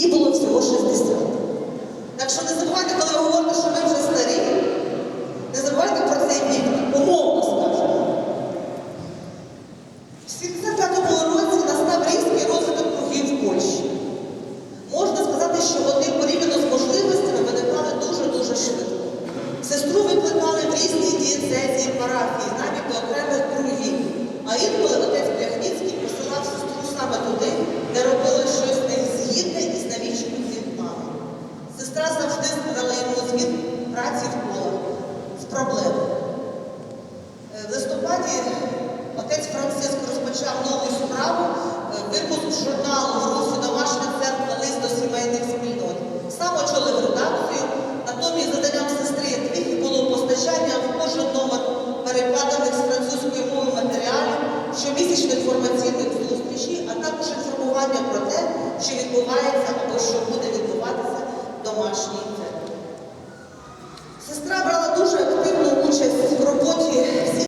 Їй було всього 60. Так що не забувайте, коли ви говорите, що ми вже старі, не забувайте про цей вік, умовно скажу. В 75-му році настав різкий розвиток кругів в Польщі. Можна сказати, що вони порівняно з можливостями виникали дуже-дуже швидко. Сестру викликали в різні дієцезії, парафії, навіть до окремих кругів, а інколи отець. від праці вдома з проблеми. Е, в листопаді отець Франциск розпочав нову справу е, випуск журналу Русі домашня церква лист до сімейних спільнот. Сам очолив редакцію, натомість заданням сестри Двіги було постачання в кожен номер перекладених з французької мови матеріалів, щомісячних інформаційних зустрічей, а також інформування про те, що відбувається або що буде відбуватися домашній.